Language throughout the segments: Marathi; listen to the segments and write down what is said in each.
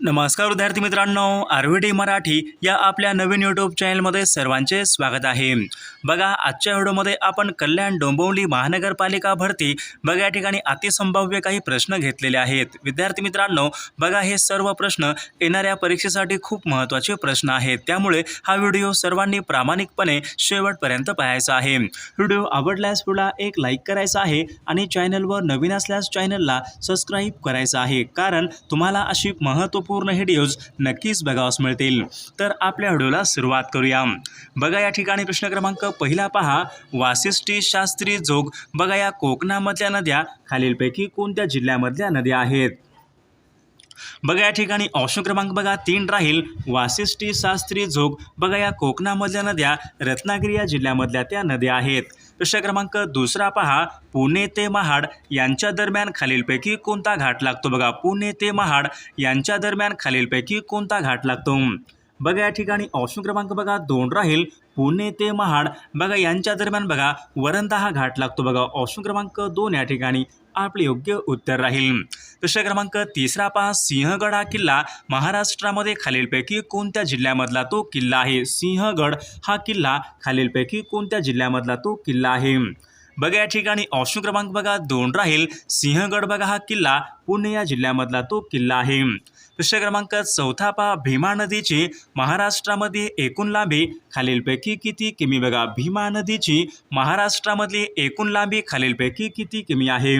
नमस्कार विद्यार्थी मित्रांनो आरव्हीडी मराठी या आपल्या नवीन यूट्यूब चॅनलमध्ये सर्वांचे स्वागत आहे. बघा आजच्या व्हिडिओमध्ये आपण कल्याण डोंबिवली महानगरपालिका भरती बघा या ठिकाणी अतिसंभाव्य काही प्रश्न घेतलेले आहेत. विद्यार्थी मित्रांनो बघा हे सर्व प्रश्न येणाऱ्या परीक्षेसाठी खूप महत्त्वाचे प्रश्न आहेत. त्यामुळे हा व्हिडिओ सर्वांनी प्रामाणिकपणे शेवटपर्यंत पाहायचा आहे. व्हिडिओ आवडल्यास व्हिडिओला एक लाईक करायचा आहे आणि चॅनलवर नवीन असल्यास चॅनलला सबस्क्राईब करायचं आहे. कारण तुम्हाला अशी महत्त्व पूर्ण व्हिडिओज नक्कीच बघावास मिळतील. तर आपल्या व्हिडिओला सुरुवात करूया. बघा या ठिकाणी प्रश्न क्रमांक पहिला पहा. वासिष्ठी शास्त्री जोग. बघा या कोकणामधल्या नद्या. खालीलपैकी कोणत्या जिल्ह्यामधल्या नद्या आहेत? बघा या ठिकाणी ऑप्शन क्रमांक बघा. तीन राहील. वासिष्ठी शास्त्री जोग. बघा या कोकणामधल्या नद्या. रत्नागिरी या जिल्ह्यामधल्या त्या नद्या आहेत. प्रश्न क्रमांक दुसरा पहा. पुणे ते महाड यांच्या दरम्यान खालीलपैकी कोणता घाट लागतो? बघा पुणे ते महाड यांच्या दरम्यान खालीलपैकी कोणता घाट लागतो? बघा या ठिकाणी ऑप्शन क्रमांक बघा दोन राहील. पुणे ते महाड बघा यांच्या दरम्यान बघा वरंदा हा घाट लागतो. बघा ऑप्शन क्रमांक दोन या ठिकाणी आपले योग्य उत्तर राहील. प्रश्न क्रमांक तिसरा पहा सिंहगड हा किल्ला महाराष्ट्रामध्ये खालीलपैकी कोणत्या जिल्ह्यामधला तो किल्ला आहे? सिंहगड हा किल्ला खालीलपैकी कोणत्या जिल्ह्यामधला तो किल्ला आहे? बघा या ठिकाणी ऑप्शन क्रमांक बघा दोन राहील. सिंहगड बघा हा किल्ला पुणे या जिल्ह्यामधला तो किल्ला आहे. प्रश्न क्रमांक चौथा पहा भीमा नदीची महाराष्ट्रामध्ये एकूण लांबी खालीलपैकी किती किमी? बघा भीमा नदीची महाराष्ट्रामधली एकूण लांबी खालीलपैकी किती किमी आहे?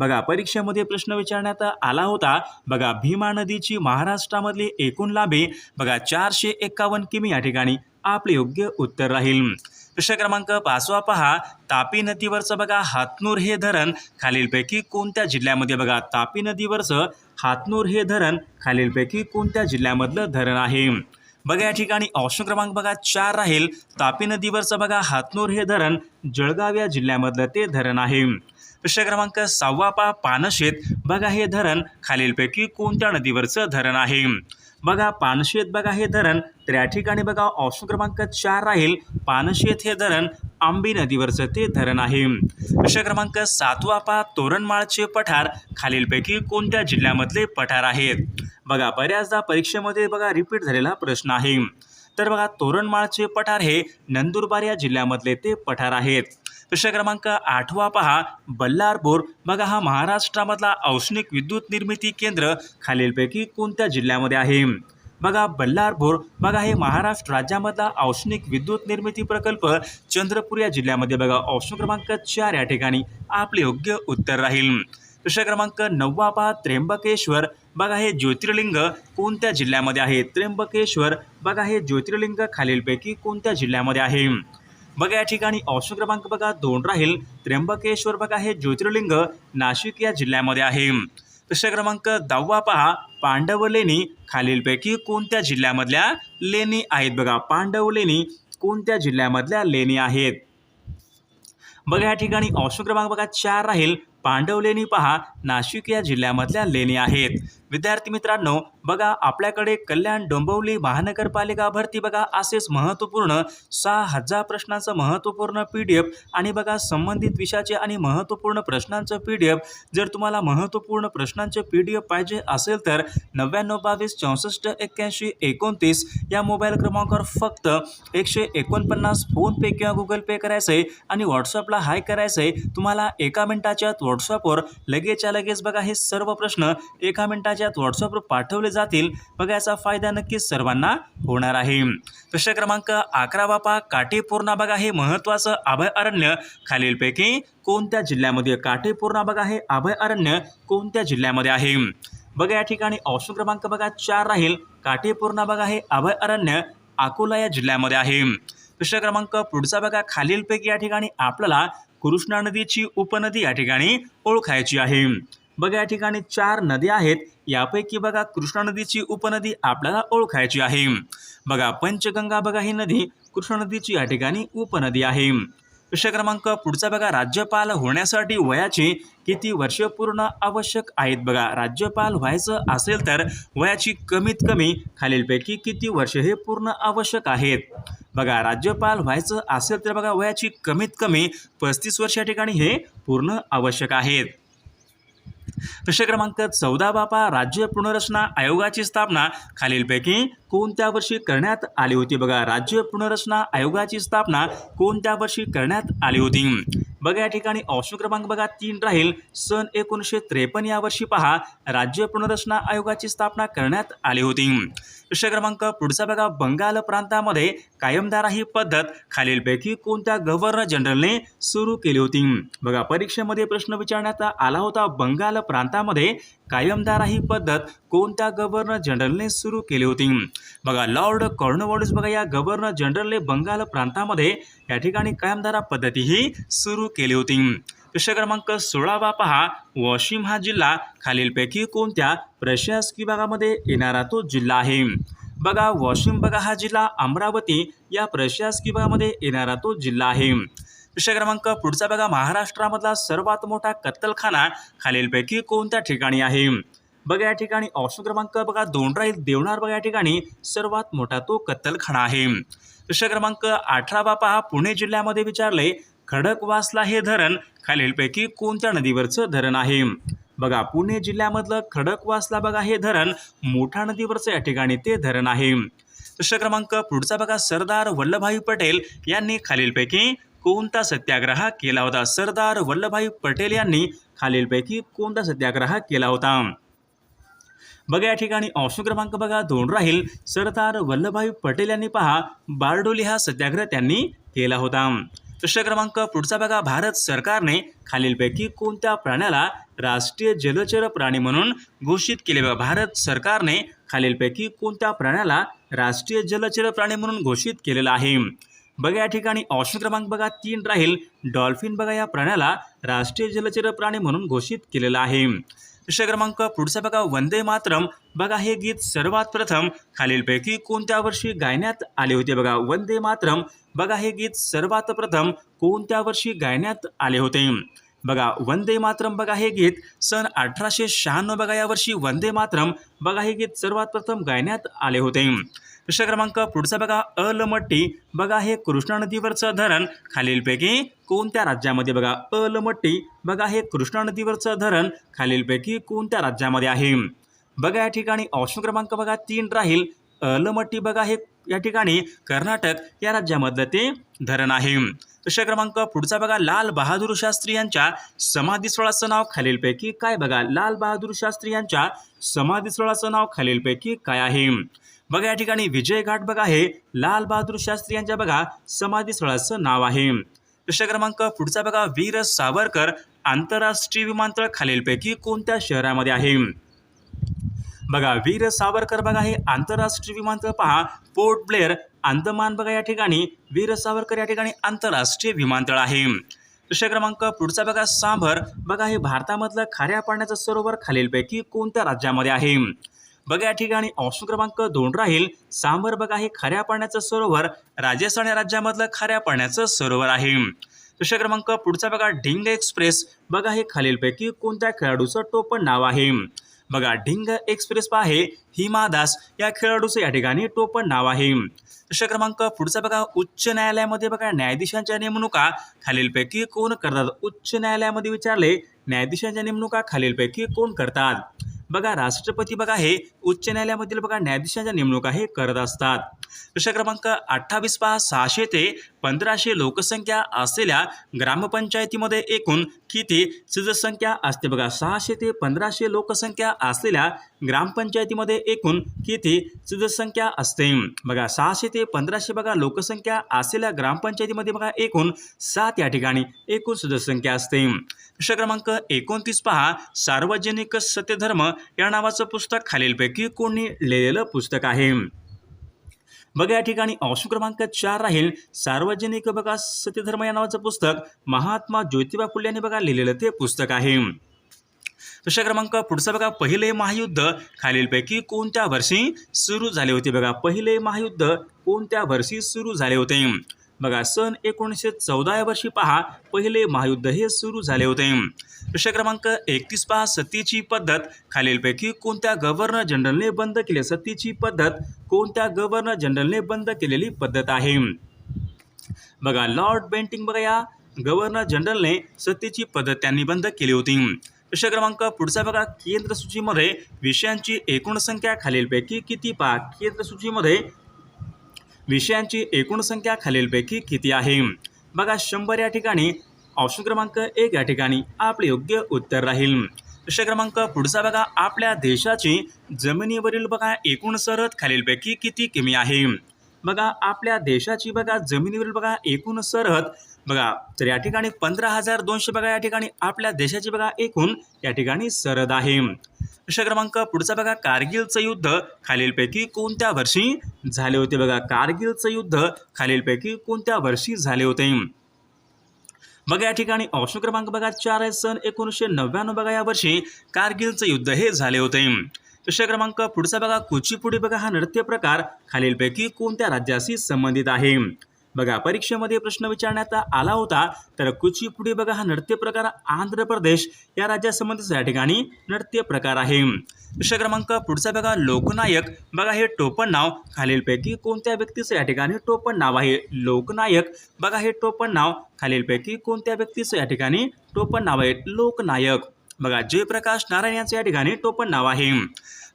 बघा परीक्षेमध्ये प्रश्न विचारण्यात आला होता. बघा भीमा नदीची महाराष्ट्रामधली एकूण लांबी बघा चारशे एक्कावन्न किमी या ठिकाणी. आपले योग्य उत्तर राहील. प्रश्न क्रमांक पाचवा पहा. तापी नदीवरचं बघा हातनूर हे धरण खालीलपैकी कोणत्या जिल्ह्यामध्ये बघा तापी नदीवरचं हातनूर हे धरण खालीलपैकी कोणत्या जिल्ह्यामधलं धरण आहे? बघा या ठिकाणी ऑप्शन क्रमांक बघा चार राहील. तापी नदीवरचं बघा हातनूर हे धरण जळगाव या जिल्ह्यामधलं ते धरण आहे. प्रश्न क्रमांक सहावा पा पानशेत. बघा हे धरण खालीलपैकी कोणत्या नदीवरचं धरण आहे? बघा पानशेत बघा हे धरण. तर या ठिकाणी बघा ऑप्शन क्रमांक चार राहील. पानशेत हे धरण आंबी नदीवरचं ते धरण आहे. प्रश्न क्रमांक सातवा पा तोरणमाळचे पठार खालीलपैकी कोणत्या जिल्ह्यामधले पठार आहेत? बघा बऱ्याचदा परीक्षेमध्ये बघा रिपीट झालेला प्रश्न आहे. तर बघा तोरणमाळचे पठार हे नंदुरबार या जिल्ह्यामधले ते पठार आहेत. प्रश्न क्रमांक आठवा पहा. बल्लारपूर बघा हा महाराष्ट्रामधला औष्णिक विद्युत निर्मिती केंद्र खालीलपैकी कोणत्या जिल्ह्यामध्ये आहे? बघा बल्लारपूर बघा हे महाराष्ट्र राज्यामधला औष्णिक विद्युत निर्मिती प्रकल्प चंद्रपूर या जिल्ह्यामध्ये बघा. ऑप्शन क्रमांक चार या ठिकाणी आपले योग्य उत्तर राहील. प्रश्न क्रमांक नववा पहा. त्र्यंबकेश्वर बघा हे ज्योतिर्लिंग कोणत्या जिल्ह्यामध्ये आहे? त्र्यंबकेश्वर बघा हे ज्योतिर्लिंग खालीलपैकी कोणत्या जिल्ह्यामध्ये आहे? बघा या ठिकाणी ऑप्शन क्रमांक बघा दोन राहील. त्र्यंबकेश्वर बघा हे ज्योतिर्लिंग नाशिक या जिल्ह्यामध्ये आहे. प्रश्न क्रमांक दहावा पहा. पांडव लेणी खालीलपैकी कोणत्या जिल्ह्यामधल्या लेणी आहेत? बघा पांडव लेणी कोणत्या जिल्ह्यामधल्या लेणी आहेत? बघा या ठिकाणी ऑप्शन क्रमांक बघा चार राहील. पांडव लेणी पहा नाशिक या जिल्ह्यामधल्या लेणी आहेत. विद्यार्थी मित्रांनो बघा आपल्याकडे कल्याण डोंबिवली महानगरपालिका भरती बघा असेच महत्त्वपूर्ण सहा हजार प्रश्नांचं महत्त्वपूर्ण पी डी एफ आणि बघा संबंधित विषयाचे आणि महत्त्वपूर्ण प्रश्नांचं पी डी एफ. जर तुम्हाला महत्त्वपूर्ण प्रश्नांचे पी डी एफ पाहिजे असेल तर नव्याण्णव बावीस चौसष्ट एक्क्याऐंशी एकोणतीस या मोबाईल क्रमांकावर फक्त एकशे एकोणपन्नास फोनपे किंवा गुगल पे करायचं आहे आणि व्हॉट्सअपला हाय करायचं आहे तुम्हाला एका मिनिटाच्या व्हॉट्सअपवर लगेचच्या लगेच बघा हे सर्व प्रश्न एका मिनटाच्या व्हॉट्सअपवर पाठवले जातील. बघा याचा फायदा नक्कीच सर्वांना होणार आहे. प्रश्न क्रमांक अकरा बापा काटेपूर्णा बघा हे महत्त्वाचं अभयारण्य खालीलपैकी कोणत्या जिल्ह्यामध्ये काटेपूर्णा बघा हे अभयारण्य कोणत्या जिल्ह्यामध्ये आहे? बघा या ठिकाणी ऑप्शन क्रमांक बघा चार राहील. काटेपूर्णा बघा हे अभयारण्य अकोला या जिल्ह्यामध्ये आहे. प्रश्न क्रमांक पुढचा बघा खालीलपैकी या ठिकाणी आपल्याला कृष्णा नदीची उपनदी या ठिकाणी ओळखायची आहे. बघा या ठिकाणी चार नद्या आहेत. यापैकी बघा कृष्णा नदीची उपनदी आपल्याला ओळखायची आहे. बघा पंचगंगा बघा ही नदी कृष्णा नदीची या ठिकाणी उपनदी आहे. प्रश्न क्रमांक पुढचा बघा राज्यपाल होण्यासाठी वयाची किती वर्ष पूर्ण आवश्यक आहेत? बघा राज्यपाल व्हायचं असेल तर वयाची कमीत कमी खालीलपैकी किती वर्ष हे पूर्ण आवश्यक आहेत? बघा राज्यपाल व्हायचं असेल तर बघा वयाची कमीत कमी पस्तीस वर्ष या ठिकाणी हे पूर्ण आवश्यक आहेत. प्रश्न क्रमांक चौदा बापा राज्य पुनर्रचना आयोगाची स्थापना. खालीलपैकी कोणत्या वर्षी करण्यात आली होती? बघा राज्य पुनर्रचना आयोगाची स्थापना कोणत्या वर्षी करण्यात आली होती? बघा या ठिकाणी ऑप्शन क्रमांक बघा तीन राहील. सन एकोणीसशे त्रेपन्न या वर्षी पहा राज्य पुनर्रचना आयोगाची स्थापना करण्यात आली होती. प्रश्न क्रमांक पुढचा बघा. बंगाल प्रांतामध्ये कायमदार ही पद्धत खालीलपैकी कोणत्या गव्हर्नर जनरलने सुरू केली होती? बघा परीक्षेमध्ये प्रश्न विचारण्यात आला होता. बंगाल प्रांतामध्ये कायमदार ही पद्धत कोणत्या गव्हर्नर जनरलने सुरू केली होती? बघा लॉर्ड कॉर्नवॉलिस बघा या गव्हर्नर जनरलने बंगाल प्रांतामध्ये या ठिकाणी कायमदारा पद्धती ही सुरू केली होती. प्रश्न क्रमांक सोळावा पहा. वाशिम हा जिल्हा खालीलपैकी कोणत्या प्रशासकीय भागामध्ये येणारा तो जिल्हा आहे? बघा वाशिम बघा हा जिल्हा अमरावती या प्रशासकीय भागामध्ये येणारा तो जिल्हा आहे. प्रश्न क्रमांक पुढचा बघा. महाराष्ट्रामधला सर्वात मोठा कत्तलखाना खालीलपैकी कोणत्या ठिकाणी आहे? बघा या ठिकाणी ऑप्शन क्रमांक बघा. दोन राहील देवणार बघा या ठिकाणी सर्वात मोठा तो कत्तलखाना आहे. प्रश्न क्रमांक अठरावा पहा. पुणे जिल्ह्यामध्ये विचारले खडकवासला हे धरण खालीलपैकी कोणत्या नदीवरचं धरण आहे? बघा पुणे जिल्ह्यामधलं खडकवासला बघा हे धरण मोठा नदीवरचं या ठिकाणी ते धरण आहे. प्रश्न क्रमांक पुढचा बघा सरदार वल्लभभाई पटेल यांनी खालीलपैकी कोणता सत्याग्रह केला होता? सरदार वल्लभभाई पटेल यांनी खालीलपैकी कोणता सत्याग्रह केला होता? बघा या ठिकाणी ऑप्शन क्रमांक बघा दोन राहील. सरदार वल्लभभाई पटेल यांनी पहा बारडोली हा सत्याग्रह त्यांनी केला होता. प्रश्न क्रमांक पुढचा बघा. भारत सरकारने खालीलपैकी कोणत्या प्राण्याला राष्ट्रीय जलचर प्राणी म्हणून घोषित केले? बघा भारत सरकारने खालीलपैकी कोणत्या प्राण्याला राष्ट्रीय जलचर प्राणी म्हणून घोषित केलेला आहे? बघा या ठिकाणी ऑप्शन क्रमांक बघा तीन राहील. डॉल्फिन बघा या प्राण्याला राष्ट्रीय जलचर प्राणी म्हणून घोषित केलेलं आहे. प्रश्न क्रमांक पुढचा बघा वंदे मातरम. बघा हे गीत सर्वात प्रथम खालीलपैकी कोणत्या वर्षी गायण्यात आले होते बघा? वंदे मातरम. बघा हे गीत सर्वात प्रथम कोणत्या वर्षी गायण्यात आले होते? बघा वंदे मातरम बघा हे गीत सन अठराशे शहाण्णव बघा या वर्षी वंदे मातरम. बघा हे गीत सर्वात प्रथम गायण्यात आले होते. प्रश्न क्रमांक पुढचा बघा अलमट्टी बघा हे कृष्णा नदीवरचं धरण. खालीलपैकी कोणत्या राज्यामध्ये बघा अलमट्टी बघा हे कृष्णा नदीवरचं धरण. खालीलपैकी कोणत्या राज्यामध्ये आहे? बघा या ठिकाणी ऑप्शन क्रमांक बघा तीन राहील. अलमट्टी बघा हे या ठिकाणी कर्नाटक या राज्यामधलं ते धरण आहे. प्रश्न क्रमांक पुढचा बघा लाल बहादूर शास्त्री यांच्या समाधीस्थळाचं नाव खालीलपैकी काय बघा? लाल बहादूर शास्त्री यांच्या समाधीस्थळाचं नाव खालीलपैकी काय आहे? बघा या ठिकाणी विजय घाट बघा हे लाल बहादूर शास्त्री यांच्या बघा समाधी स्थळाचं नाव आहे. प्रश्न क्रमांक पुढचा बघा वीर सावरकर आंतरराष्ट्रीय विमानतळ खालीलपैकी कोणत्या शहरामध्ये आहे? बघा वीर सावरकर बघा हे आंतरराष्ट्रीय विमानतळ पहा. पोर्ट ब्लेअर अंदमान बघा या ठिकाणी. वीर सावरकर या ठिकाणी आंतरराष्ट्रीय विमानतळ आहे. प्रश्न क्रमांक पुढचा बघा सांभर. बघा हे भारतामधलं खाऱ्या पाण्याचं सरोवर खालीलपैकी कोणत्या राज्यामध्ये आहे? बघा या ठिकाणी ऑप्शन क्रमांक दोन राहील. सांबर बघा हे खाऱ्या पाण्याचं सरोवर राजस्थान या राज्यामधलं खाऱ्या पाण्याचं सरोवर आहे. प्रश्न क्रमांक पुढचा बघा ढिंग एक्सप्रेस. बघा हे खालीलपैकी कोणत्या खेळाडूचं टोपण नाव आहे? बघा ढिंग एक्सप्रेस आहे हिमा दास या खेळाडूचं या ठिकाणी टोपण नाव आहे. प्रश्न क्रमांक पुढचा बघा उच्च न्यायालयामध्ये बघा न्यायाधीशांच्या नेमणुका. खालीलपैकी कोण करतात? उच्च न्यायालयामध्ये विचारले न्यायाधीशांच्या नेमणुका खालीलपैकी कोण करतात? बघा राष्ट्रपती बघा हे उच्च न्यायालयामधील बघा न्यायाधीशांच्या नेमणुका हे करत असतात. प्रश्न क्रमांक अठ्ठावीस पहा सहाशे ते पंधराशे लोकसंख्या असलेल्या ग्रामपंचायतीमध्ये एकूण किती सदस्यसंख्या असते? बघा सहाशे ते पंधराशे लोकसंख्या असलेल्या ग्रामपंचायतीमध्ये एकूण किती सदस्यसंख्या असते? बघा सहाशे ते पंधराशे बघा लोकसंख्या असलेल्या ग्रामपंचायतीमध्ये बघा एकूण सात या ठिकाणी एकूण सदस्यसंख्या असते. प्रश्न क्रमांक एकोणतीस पहा. सार्वजनिक सत्यधर्म या नावाचं पुस्तक खालीलपैकी कोणी लिहिलेलं पुस्तक आहे. बघा या ठिकाणी ऑप्शन क्रमांक चार राहील. सार्वजनिक बघा सत्यधर्म या नावाचं पुस्तक. महात्मा ज्योतिबा फुले यांनी बघा लिहिलेलं ते पुस्तक आहे. प्रश्न क्रमांक पुढचा बघा पहिले महायुद्ध खालीलपैकी कोणत्या वर्षी सुरू झाले होते? बघा पहिले महायुद्ध कोणत्या वर्षी सुरू झाले होते? बघा सन एकोणीसशे चौदा या वर्षी पहा पहिले महायुद्ध हे सुरू झाले होते. प्रश्न क्रमांक एकतीस पहा सत्तेची पद्धत. खालीलपैकी कोणत्या गव्हर्नर जनरलने बंद केली? सत्तेची पद्धत कोणत्या गव्हर्नर जनरलने बंद केलेली पद्धत आहे? बघा लॉर्ड बेंटिंग बघा या गव्हर्नर जनरलने सत्तेची पद्धत त्यांनी बंद केली होती. प्रश्न क्रमांक पुढचा बघा केंद्र सूचीमध्ये विषयांची एकूण संख्या खालीलपैकी किती पहा? केंद्र सूचीमध्ये विषयांची एकूण संख्या खालीलपैकी किती आहे? बघा शंभर या ठिकाणी ऑप्शन क्रमांक एक या ठिकाणी आपले योग्य उत्तर राहील. प्रश्न क्रमांक पुढचा बघा आपल्या देशाची जमिनीवरील बघा एकूण सरहद खालीलपैकी किती किमी आहे? बघा आपल्या देशाची बघा जमिनीवरील बघा एकूण सरहद बघा तर या ठिकाणी पंधरा हजार दोनशे बघा या ठिकाणी आपल्या देशाची बघा एकूण या ठिकाणी सरहद आहे. प्रश्न क्रमांक पुढचा बघा कारगिलचं युद्ध खालीलपैकी कोणत्या वर्षी झाले होते बघा? कारगिलचं युद्ध खालीलपैकी कोणत्या वर्षी झाले होते? बघा या ठिकाणी ऑप्शन क्रमांक बघा चार आहे सन एकोणीसशे नव्याण्णव बघा या वर्षी कारगिलचं युद्ध हे झाले होते. प्रश्न क्रमांक पुढचा बघा कुचीपुडी बघा हा नृत्य प्रकार खालीलपैकी कोणत्या राज्याशी संबंधित आहे? बघा परीक्षेमध्ये प्रश्न विचारण्यात आला होता तर कुचीपुडी बघा हा नृत्य प्रकार आंध्र प्रदेश या राज्यासंबंधित या ठिकाणी नृत्य प्रकार आहे. प्रश्न क्रमांक पुढचा बघा लोकनायक. बघा हे टोपण नाव खालीलपैकी कोणत्या व्यक्तीचं या ठिकाणी टोपण नाव आहे? लोकनायक. बघा हे टोपण नाव खालीलपैकी कोणत्या व्यक्तीचं या ठिकाणी टोपण नाव आहे? लोकनायक. बघा जयप्रकाश नारायण यांचं या ठिकाणी टोपण नाव आहे.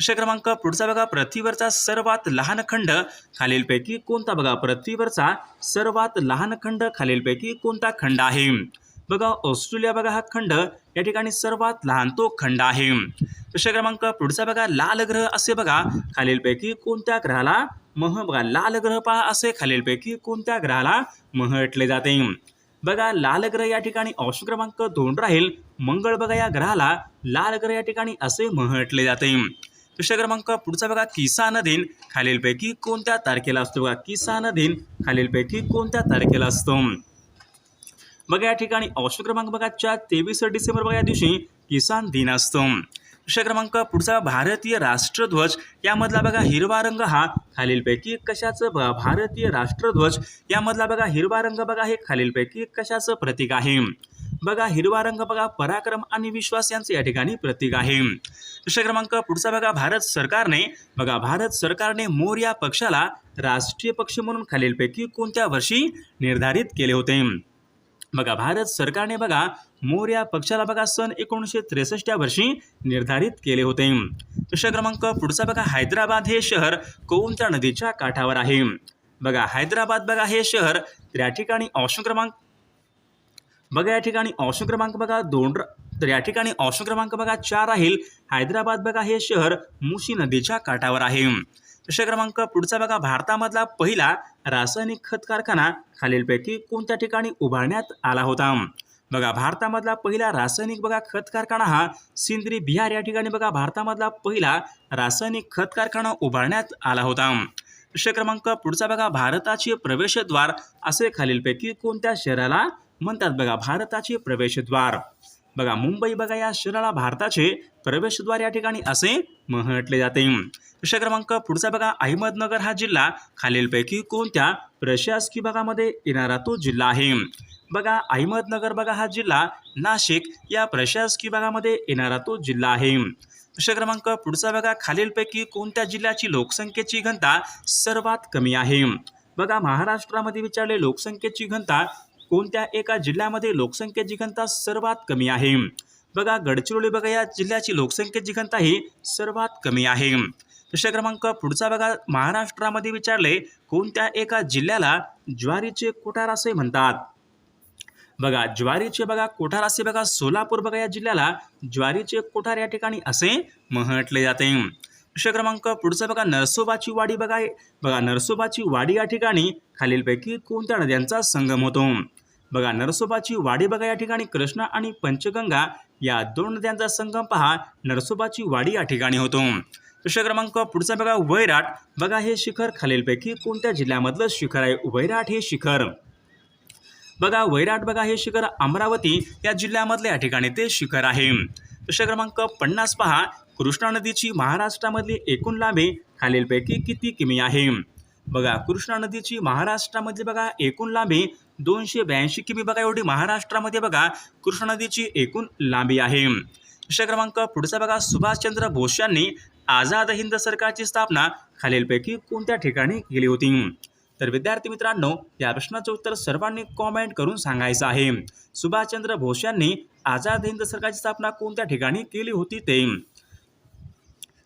प्रश्न क्रमांक पुढचा बघा. पृथ्वीवरचा सर्वात लहान खंड खालीलपैकी कोणता बघा? पृथ्वीवरचा सर्वात लहान खंड खालीलपैकी कोणता खंड आहे? बघा ऑस्ट्रेलिया बघा हा खंड. या ठिकाणी सर्वात लहान तो खंड आहे. प्रश्न क्रमांक पुढचा बघा. लाल ग्रह असे बघा. खालीलपैकी कोणत्या ग्रहाला मह बघा? लाल ग्रह पहा. असे खालीलपैकी कोणत्या ग्रहाला म्हटले जाते? बघा लाल ग्रह या ठिकाणी ऑप्शन क्रमांक दोन राहील. मंगळ बघा या ग्रहाला लाल ग्रह या ठिकाणी असे म्हटले जाते. प्रश्न क्रमांक पुढचा बघा किसान दिन खालीलपैकी कोणत्या तारखेला असतो बघा? किसान दिन खालीलपैकी कोणत्या तारखेला असतो? बघा या ठिकाणी ऑप्शन क्रमांक बघा चार तेवीस डिसेंबर बघा या दिवशी किसान दिन असतो. प्रश्न क्रमांक पुढचा भारतीय राष्ट्रध्वज. यामधला बघा हिरवा रंग हा खालीलपैकी कशाचं? बघा भारतीय राष्ट्रध्वज. यामधला बघा हिरवा रंग बघा हे खालीलपैकी कशाचं प्रतीक आहे? बघा हिरवा रंग बघा पराक्रम आणि विश्वास यांचे या ठिकाणी प्रतीक आहे. प्रश्न क्रमांक पुढचा बघा भारत सरकारने बघा भारत सरकारने मोर या पक्षाला राष्ट्रीय पक्ष म्हणून खालीलपैकी कोणत्या वर्षी निर्धारित केले होते? बघा भारत सरकारने बघा मोर या पक्षाला बघा सन एकोणीसशे त्रेसष्ट या वर्षी निर्धारित केले होते. प्रश्न क्रमांक पुढचा बघा हैदराबाद हे शहर कोणत्या नदीच्या काठावर आहे. बघा हैदराबाद बघा हे शहर त्या ठिकाणी ऑप्शन क्रमांक बघा या ठिकाणी ऑप्शन क्रमांक बघा दोन तर या ठिकाणी ऑप्शन क्रमांक बघा चार राहील. हैदराबाद बघा हे शहर मुशी नदीच्या काठावर आहे. प्रश्न क्रमांक पुढचा बघा भारतामधला पहिला रासायनिक खत कारखाना खालीलपैकी कोणत्या ठिकाणी उभारण्यात आला होता? बघा भारतामधला पहिला रासायनिक बघा खत कारखाना हा सिंद्री बिहार या ठिकाणी बघा भारतामधला पहिला रासायनिक खत कारखाना उभारण्यात आला होता. प्रश्न क्रमांक पुढचा बघा भारताचे प्रवेशद्वार असे खालीलपैकी कोणत्या शहराला म्हणतात बघा भारताचे प्रवेशद्वार. बघा मुंबई बघा या शहराला भारताचे प्रवेशद्वार या ठिकाणी असे म्हटले जाते. प्रश्न क्रमांक पुढचा बघा अहमदनगर हा जिल्हा खालीलपैकी कोणत्या प्रशासकीय भागामध्ये येणारा तो जिल्हा आहे? बघा अहमदनगर बघा हा जिल्हा नाशिक या प्रशासकीय भागामध्ये येणारा तो जिल्हा आहे. प्रश्न क्रमांक पुढचा बघा खालीलपैकी कोणत्या जिल्ह्याची लोकसंख्येची घनता सर्वात कमी आहे? बघा महाराष्ट्रामध्ये विचारले लोकसंख्येची घनता कोणत्या एका जिल्ह्यामध्ये लोकसंख्येची घनता सर्वात कमी आहे? बघा गडचिरोली बघा या जिल्ह्याची लोकसंख्येची घनता ही सर्वात कमी आहे. प्रश्न क्रमांक पुढचा बघा. महाराष्ट्रामध्ये विचारले कोणत्या एका जिल्ह्याला ज्वारीचे कोठार असे म्हणतात? बघा ज्वारीचे बघा कोठार असे बघा सोलापूर बघा या जिल्ह्याला ज्वारीचे कोठार या ठिकाणी असे म्हटले जाते. प्रश्न क्रमांक पुढचा बघा. नरसोबाची वाडी बघा. बघा नरसोबाची वाडी या ठिकाणी खालीलपैकी कोणत्या नद्यांचा संगम होतो? बघा नरसोबाची वाडी बघा या ठिकाणी. कृष्णा आणि पंचगंगा या दोन नद्यांचा संगम पहा. नरसोबाची वाडी या ठिकाणी होतो. प्रश्न क्रमांक पुढचा बघा वैराट. बघा हे शिखर खालीलपैकी कोणत्या जिल्ह्यामधलं शिखर आहे? वैराट हे शिखर. बघा वैराट बघा हे शिखर अमरावती या जिल्ह्यामधलं या ठिकाणी ते शिखर आहे. प्रश्न क्रमांक पन्नास पहा. कृष्णा नदीची महाराष्ट्रामधली एकूण लांबी खालीलपैकी किती किमी आहे? बघा कृष्णा नदीची महाराष्ट्रामध्ये बघा एकूण लांबी दोनशे ब्याऐंशी किमी. बघा एवढी महाराष्ट्रामध्ये बघा कृष्णा नदीची एकूण लांबी आहे. प्रश्न क्रमांक पुढचा बघा सुभाषचंद्र बोस यांनी आझाद हिंद सरकारची स्थापना खालीलपैकी कोणत्या ठिकाणी केली होती? तर विद्यार्थी मित्रांनो या प्रश्नाचं उत्तर सर्वांनी कॉमेंट करून सांगायचं आहे. सुभाषचंद्र बोस यांनी आझाद हिंद सरकारची स्थापना कोणत्या ठिकाणी केली होती ते?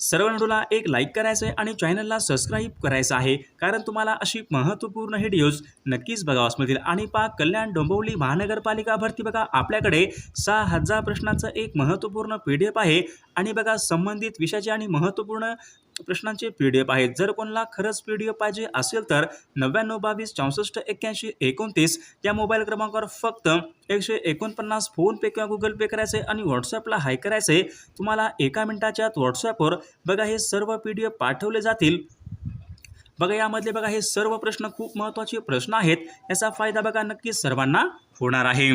सर्व व्हिडिओला एक लाईक करायचं आहे आणि चॅनलला सबस्क्राईब करायचं आहे. कारण तुम्हाला अशी महत्त्वपूर्ण व्हिडिओज नक्कीच बघावास मिळतील आणि पा कल्याण डोंबिवली महानगरपालिका भरती बघा आपल्याकडे सहा हजार प्रश्नाचं एक महत्त्वपूर्ण पी डी एफ आहे. आणि बघा संबंधित विषयाचे आणि महत्त्वपूर्ण प्रश्नांचे पी डी एफ आहेत. जर कोणाला खरंच पी डी एफ पाहिजे असेल तर नव्याण्णव बावीस चौसष्ट एक्क्याऐंशी एकोणतीस या मोबाईल क्रमांकावर फक्त एकशे एकोणपन्नास फोनपे किंवा गुगल पे करायचे आणि व्हॉट्सॲपला हाय करायचे. तुम्हाला एका मिनिटाच्या आत व्हॉट्सॲपवर बघा हे सर्व पी डी एफ पाठवले जातील. बघा यामधले बघा हे सर्व प्रश्न खूप महत्त्वाचे प्रश्न आहेत. याचा फायदा बघा नक्की सर्वांना होणार आहे.